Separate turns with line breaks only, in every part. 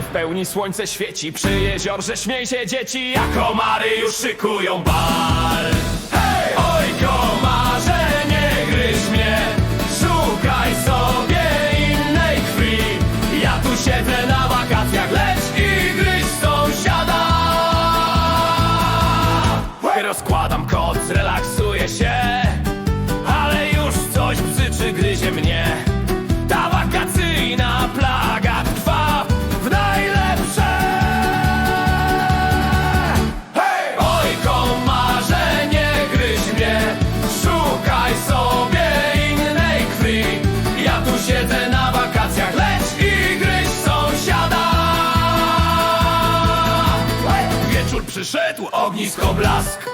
pełni słońce świeci. Przy jeziorze śmiej się dzieci A komary już szykują bal. Hej! Oj komarze, nie gryź mnie. Szukaj sobie innej krwi. Ja tu siedzę na wakacjach Lecz i gryź sąsiada. Rozkładam koc, relaksuję się Ale już coś bzyczy, gryzie mnie przyszedł, ognisko blask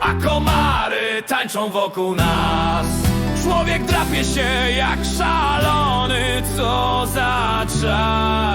A komary tańczą wokół nas. Człowiek drapie się jak szalony Co za czas